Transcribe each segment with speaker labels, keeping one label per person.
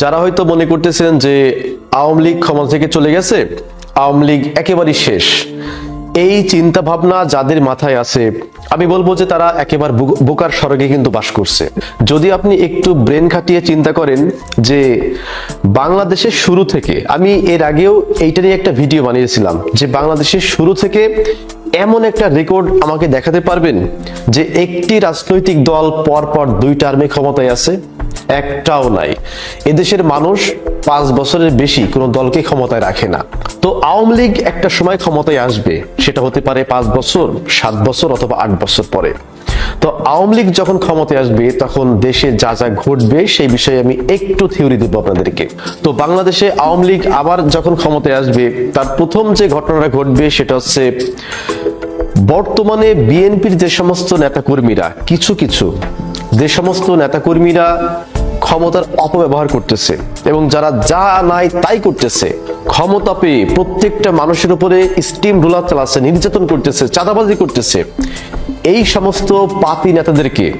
Speaker 1: যারা হয়তো মনে করতেছিলেন যে আওয়ামী লীগ ক্ষমতা থেকে চলে গেছে, আওয়ামী লীগ একেবারেই শেষ। এই চিন্তা ভাবনা যাদের মাথায় আছে, আমি বলব যে তারা একেবারে বোকার স্বর্গে কিন্তু বাস করছে। যদি আপনি একটু ব্রেন খাটিয়ে চিন্তা করেন যে বাংলাদেশের শুরু থেকে, আমি এর আগেও এইটা নিয়ে একটা ভিডিও বানিয়েছিলাম যে বাংলাদেশের শুরু থেকে এমন একটা রেকর্ড আমাকে দেখাতে পারবেন যে একটি রাজনৈতিক দল পর পর দুই টার্মে ক্ষমতায় আছে। একটাও নাই। এদেশের মানুষ পাঁচ বছরের বেশি কোনো দলকে ক্ষমতায় রাখে না। তো আওয়ামী লীগ একটা সময় ক্ষমতায় আসবে, সেটা হতে পারে পাঁচ বছর, সাত বছর অথবা আট বছর পরে। তো আওয়ামী লীগ যখন ক্ষমতায় আসবে, তখন দেশে যা যা ঘটবে, সেই বিষয়ে আমি একটু থিওরি দেবো আপনাদেরকে। তো বাংলাদেশে আওয়ামী লীগ আবার যখন ক্ষমতায় আসবে, তার প্রথম যে ঘটনাটা ঘটবে, সেটা হচ্ছে বর্তমানে বিএনপির যে সমস্ত নেতাকর্মীরা, কিছু কিছু যে সমস্ত নেতাকর্মীরা ক্ষমতার অপব্যবহার করতেছে এবং যারা যা নাই তাই করতেছে ক্ষমতা পেয়ে প্রত্যেকটা মানুষের উপরে স্টিম রোলার চালাচ্ছে, নির্যাতন করতেছে, চাঁদাবাজি করতেছে, এই সমস্ত পাতি নেতাদেরকে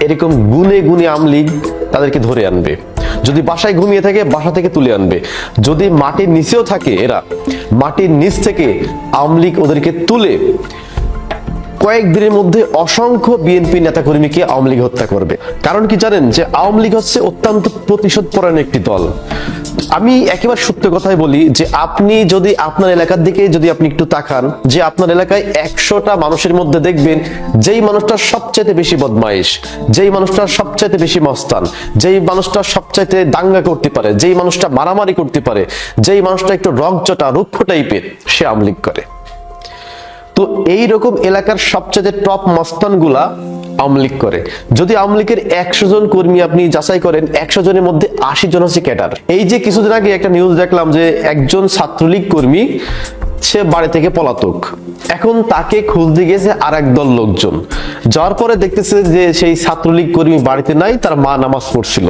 Speaker 1: এরকম গুনে গুনে আমলিগ তাদেরকে ধরে আনবে। যদি বাসায় ঘুমিয়ে থাকে, বাসা থেকে তুলে আনবে। যদি মাটির নিচেও থাকে এরা, মাটির নিচ থেকে আমলিগ ওদেরকে তুলে কয়েকদিনের মধ্যে অসংখ্য বিএনপি নেতাকর্মীকে আওয়ামী লীগ হত্যা করবে। কারণ কি জানেন যে আওয়ামী লীগ হচ্ছে অত্যন্ত প্রতিশোধ পরায়ণ একটি দল। আমি একেবারে সত্য কথাই বলি যে আপনি যদি আপনার এলাকার দিকে যদি আপনি একটু তাকান, যে আপনার এলাকায় একশোটা মানুষের মধ্যে দেখবেন, যেই মানুষটা সবচাইতে বেশি বদমাইশ যেই মানুষটা সবচাইতে বেশি মস্তান, যেই মানুষটা সবচাইতে দাঙ্গা করতে পারে, যেই মানুষটা মারামারি করতে পারে, যেই মানুষটা একটু রংচটা রুক্ষ টাইপের, সে আওয়ামী লীগ করে। তো এই রকম এলাকার সবচেয়ে টপ মস্তানগুলা আওয়ামী করে। যদি আওয়ামী লীগের একশো জন কর্মী আপনি যাচাই করেন, একশো জনের মধ্যে আশি জন হচ্ছে ক্যাডার এই যে কিছুদিন আগে একটা নিউজ দেখলাম যে একজন ছাত্রলীগ কর্মী, সে বাড়ি থেকে পলাতক। এখন তাকে খুঁজতে গেছে আর দল লোকজন। যাওয়ার পরে দেখতেছে যে সেই ছাত্রলীগ কর্মী বাড়িতে নাই, তার মা নামাজ পড়ছিল।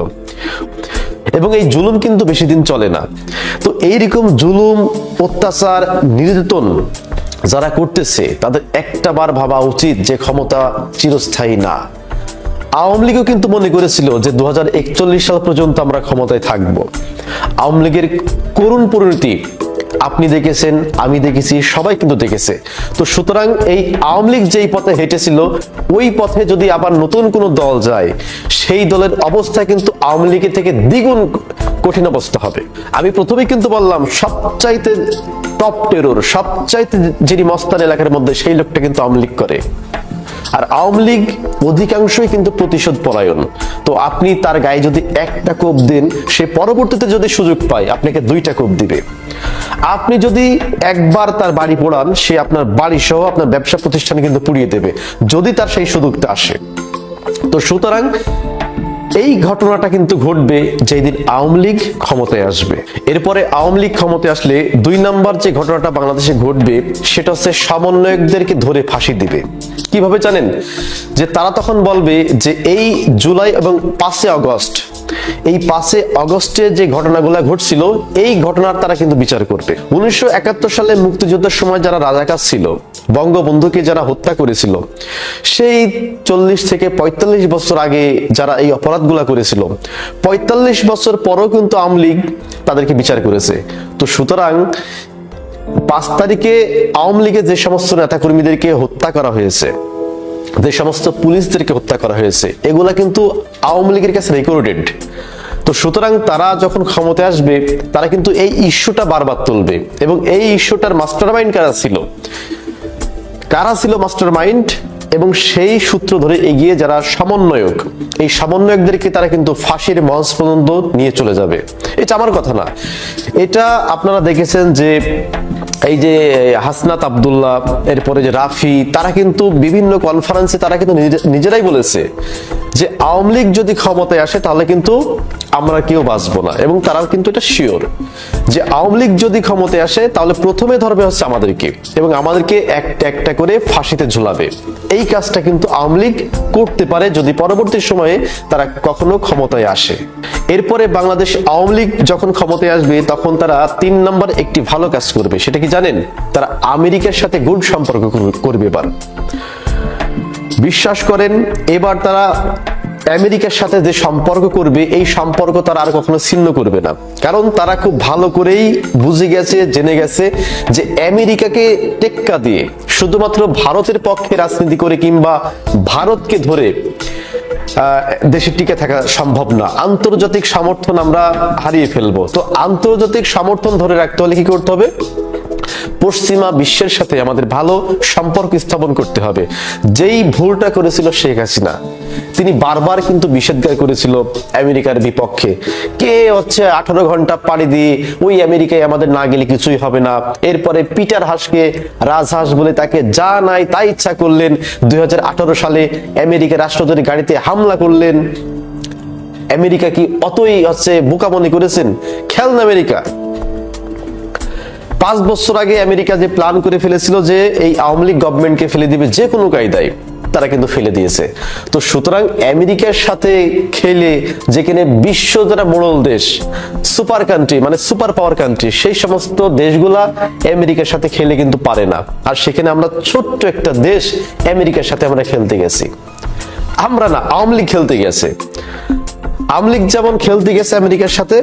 Speaker 1: এবং এই জুলুম কিন্তু বেশি দিন চলে না। তো এইরকম জুলুম, অত্যাচার, নির্যাতন যারা করতেছে, তাদের একটা বার ভাবা উচিত যে ক্ষমতা চিরস্থায়ী না। আওয়ামী লীগও কিন্তু মনে করেছিল যে দুহাজার একচল্লিশ সাল পর্যন্ত আমরা ক্ষমতায় থাকব। আওয়ামী লীগের করুণ পরিণতি আপনি দেখেছেন, আমি দেখেছি, সবাই কিন্তু দেখেছে। তো সুতরাং এই আওয়ামী লীগ যেই পথে হেঁটেছিল, ওই পথে যদি আবার নতুন কোনো দল যায়, সেই দলের অবস্থা কিন্তু আওয়ামী লীগের থেকে দ্বিগুণ কঠিন অবস্থা হবে। আমি প্রথমেই কিন্তু বললাম, সবচাইতে টপ টেরোর, সবচাইতে যিনি মস্তান এলাকার মধ্যে, সেই লোকটা কিন্তু আওয়ামী লীগ করে। আর আওয়ামী লীগ অধিকাংশই কিন্তু প্রতিশোধ পরায়ণ তো আপনি তার গায়ে যদি একটা কোপ দেন, সে পরবর্তীতে যদি সুযোগ পায়, আপনাকে দুইটা কোপ দিবে। আপনি যদি একবার তার বাড়ি পোড়ান, সে আপনার বাড়ি সহ আপনার ব্যবসা প্রতিষ্ঠান কিন্তু পুড়িয়ে দেবে, যদি তার সেই সুযোগটা আসে। তো সুতরাং এই ঘটনাটা কিন্তু ঘটবে যেদিন আওয়ামী লীগ ক্ষমতায় আসবে। এরপরে আওয়ামী লীগ ক্ষমতায় আসলে দুই নাম্বার যে ঘটনাটা বাংলাদেশে ঘটবে, সেটা হচ্ছে সমন্বয়কদেরকে ধরে ফাঁসি দিবে। কীভাবে জানেন? যে তারা তখন বলবে যে এই জুলাই এবং পাঁচে আগস্ট এই পাঁচে অগস্টে যে ঘটনাগুলো ঘটছিল, এই ঘটনার তারা কিন্তু বিচার করবে। উনিশশো একাত্তর সালে মুক্তিযুদ্ধের সময় যারা রাজাকার ছিল, বঙ্গবন্ধুকে যারা হত্যা করেছিল, সেই চল্লিশ থেকে পঁয়তাল্লিশ বছর আগে যারা এই অপরাধগুলা করেছিল, পঁয়তাল্লিশ বছর পরও কিন্তু আওয়ামী লীগ তাদেরকে বিচার করেছে। তো সুতরাং পাঁচ তারিখে আওয়ামী লীগের যে সমস্ত নেতাকর্মীদেরকে হত্যা করা হয়েছে যে সমস্ত পুলিশদেরকে হত্যা করা হয়েছে, এগুলা কিন্তু আওয়ামী লীগের কাছে রেকর্ডেড তো সুতরাং তারা যখন ক্ষমতায় আসবে, তারা কিন্তু এই ইস্যুটা বারবার তুলবে এবং এই ইস্যুটার মাস্টার মাইন্ড কারা ছিল? কারা ছিল মাস্টার মাইন্ড এবং সেই সূত্র ধরে এগিয়ে যারা সমন্বয়ক, এই সমন্বয়কদেরকে তারা কিন্তু ফাঁসির মঞ্চ পর্যন্ত নিয়ে চলে যাবে। এটা আমার কথা না। এটা আপনারা দেখেছেন যে এই যে হাসনাত আবদুল্লাহ, এরপরে যে রাফি, তারা কিন্তু বিভিন্ন কনফারেন্সে তারা কিন্তু নিজে- নিজেরাই বলেছে যে আওয়ামী লীগ যদি ক্ষমতায় আসে তাহলে কিন্তু আমরা কেউ বাঁচবো না। এবং তারা কিন্তু এটা শিওর যে আওয়ামী লীগ যদি ক্ষমতায় আসে তাহলে প্রথমে ধরবে হচ্ছে আমাদেরকে এবং আমাদেরকে একটা একটা করে ফাঁসিতে ঝুলাবে। এই কাজটা কিন্তু আওয়ামী লীগ করতে পারে যদি পরবর্তী সময়ে তারা কখনো ক্ষমতায় আসে। এরপরে বাংলাদেশ আওয়ামী লীগ যখন ক্ষমতায় আসবে, তখন তারা তিন নম্বর একটি ভালো কাজ করবে। সেটা কি জানেন? তারা আমেরিকার সাথে গুড সম্পর্ক কর- করবে এবার। বিশ্বাস করেন, এবার তারা আমেরিকার সাথে যে সম্পর্ক করবে, এই সম্পর্ক তারা আর কখনো ছিন্ন করবে না। কারণ তারা খুব ভালো করেই বুঝে গেছে, জেনে গেছে যে আমেরিকাকে টেক্কা দিয়ে শুধুমাত্র ভারতের পক্ষে রাজনীতি করে কিংবা ভারতকে ধরে দেশে টিকে থাকা সম্ভব না। আন্তর্জাতিক সমর্থন আমরা হারিয়ে ফেলব। তো আন্তর্জাতিক সমর্থন ধরে রাখতে হলে কি করতে হবে? পশ্চিমা বিশ্বের সাথে আমাদের ভালো সম্পর্ক স্থাপন করতে হবে। যেই ভুলটা করেছিল শেখ হাসিনা তিনি বারবার কিন্তু নিষেধাজ্ঞা করেছিল আমেরিকার বিপক্ষে। কে হচ্ছে আঠারো ঘণ্টা পাড়ি দিয়ে ওই আমেরিকায় আমাদের না গেলে কিছুই হবে না। এরপরে পিটার হাসকে রাজহাঁস বলে তাকে যা নাই তাই ইচ্ছা করলেন। দুই সালে আমেরিকা রাষ্ট্রপতির গাড়িতে হামলা করলেন। আমেরিকা কি অতই হচ্ছে বোকা মনে করেছেন? খেল আমেরিকা। পাঁচ বছর আগে আমেরিকা যে প্ল্যান করে ফেলেছিল যে এই আওয়ামী লীগ গভর্নমেন্টকে ফেলে দিবে যে কোনো কায়দায়। তারা কিন্তু ফেলে দিয়েছে। তো সুতরাং আমেরিকার সাথে খেলে যেখানে বিশ্ব যারা মোড়ল দেশ, সুপার কান্ট্রি মানে সুপার পাওয়ার কান্ট্রি সেই সমস্ত দেশগুলা আমেরিকার সাথে খেলে কিন্তু পারে না। আর সেখানে আমরা ছোট্ট একটা দেশ আমেরিকার সাথে আমরা খেলতে গেছি। আমরা না, আওয়ামী লীগ খেলতে গেছে। আওয়ামী লীগ যেমন খেলতে গেছে আমেরিকার সাথে,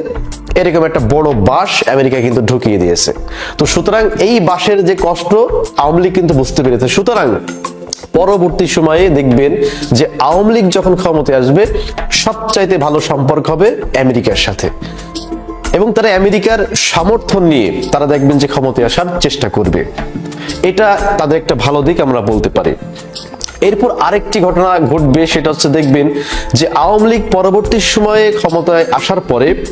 Speaker 1: এরকম একটা বড় বাস আমেরিকা কিন্তু ঢুকিয়ে দিয়েছে। তো সুতরাং এই বাসের যে কষ্ট আওয়ামী লীগ কিন্তু বুঝতে পেরেছে। সুতরাং পরবর্তী সময়ে দেখবেন যে আওয়ামী লীগ যখন ক্ষমতায় আসবে, সবচাইতে ভালো সম্পর্ক হবে আমেরিকার সাথে। এবং তারা আমেরিকার সমর্থন নিয়ে তারা দেখবেন যে ক্ষমতায় আসার চেষ্টা করবে। এটা তাদের একটা ভালো দিক আমরা বলতে পারি। এরপর আরেকটি ঘটনা ঘটবে, সেটা হচ্ছে দেখবেন যে আওয়ামী লীগ পরবর্তী সময়ে ক্ষমতায় আসার পরে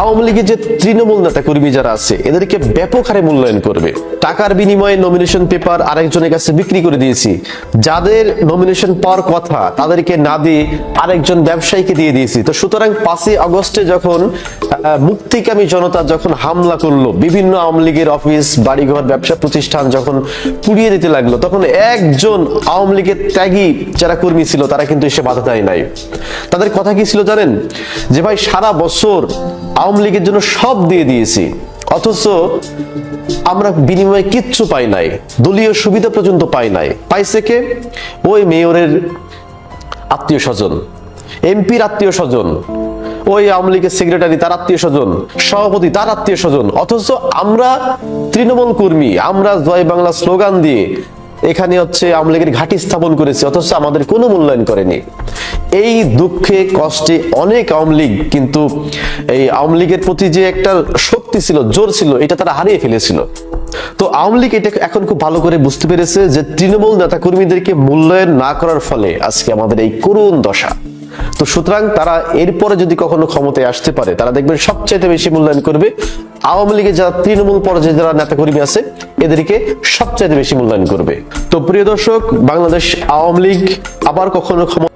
Speaker 1: আওয়ামী লীগের যে তৃণমূল নেতা কর্মী যারা আছে, এদেরকে ব্যাপক হারে মূল্যায়ন করবে। টাকার বিনিময়ে নমিনেশন পেপার আরেকজনের কাছে বিক্রি করে দিয়েছি। যাদের নমিনেশন পাওয়ার কথা, তাদেরকে না দিয়ে আরেকজন ব্যবসায়ীকে দিয়ে দিয়েছি। তো সুতরাং পাঁচই আগস্টে যখন মুক্তিকামী জনতা যখন হামলা করল, বিভিন্ন আওয়ামী লীগের অফিস, বাড়িঘর, ব্যবসা প্রতিষ্ঠান যখন পুড়িয়ে দিতে লাগল, তখন একজন আওয়ামী লীগের ত্যাগী যারা কর্মী ছিল, তারা কিন্তু এসে বাধা দেয় নাই। তাদের কথা কি ছিল জানেন? যে ভাই, সারা বছর আওয়ামী লীগের জন্য সব দিয়ে দিয়েছি। অথচ আমরা বিনিময়ে কিচ্ছু পাই নাই, দলীয় সুবিধা পর্যন্ত পাই নাই। পাইছে কে? ওই মেয়রের আত্মীয় স্বজন, এমপির আত্মীয় স্বজন, ওই আওয়ামী লীগের সেক্রেটারি তার আত্মীয় স্বজন, সভাপতি, তার আত্মীয় স্বজন। অথচ আমরা তৃণমূল কর্মী, আমরা জয় বাংলা স্লোগান দিয়ে এখানে হচ্ছে আওয়ামী লীগের ঘাঁটি স্থাপন করেছে, অথচ আমাদের কোনো মূল্যায়ন করেনি। এই দুঃখে, কষ্টে অনেক আওয়ামী লীগ কিন্তু এই আওয়ামী লীগের প্রতি যে একটা শক্তি ছিল, জোর ছিল, এটা তারা হারিয়ে ফেলেছিল। তো আওয়ামী লীগ এটা এখন খুব ভালো করে বুঝতে পেরেছে যে তৃণমূল নেতা কর্মীদেরকে মূল্যায়ন না করার ফলে আজকে আমাদের এই করুণ দশা। তো সুতরাং তারা এরপরে যদি কখনো ক্ষমতায় আসতে পারে, তারা দেখবেন সবচাইতে বেশি মূল্যায়ন করবে। আওয়ামী লীগের যারা তৃণমূল পর্যায়ে যারা নেতাকর্মী আছে, এদেরকে সবচাইতে বেশি মূল্যায়ন করবে। তো প্রিয় দর্শক, বাংলাদেশ আওয়ামী লীগ আবার কখনো ক্ষমতা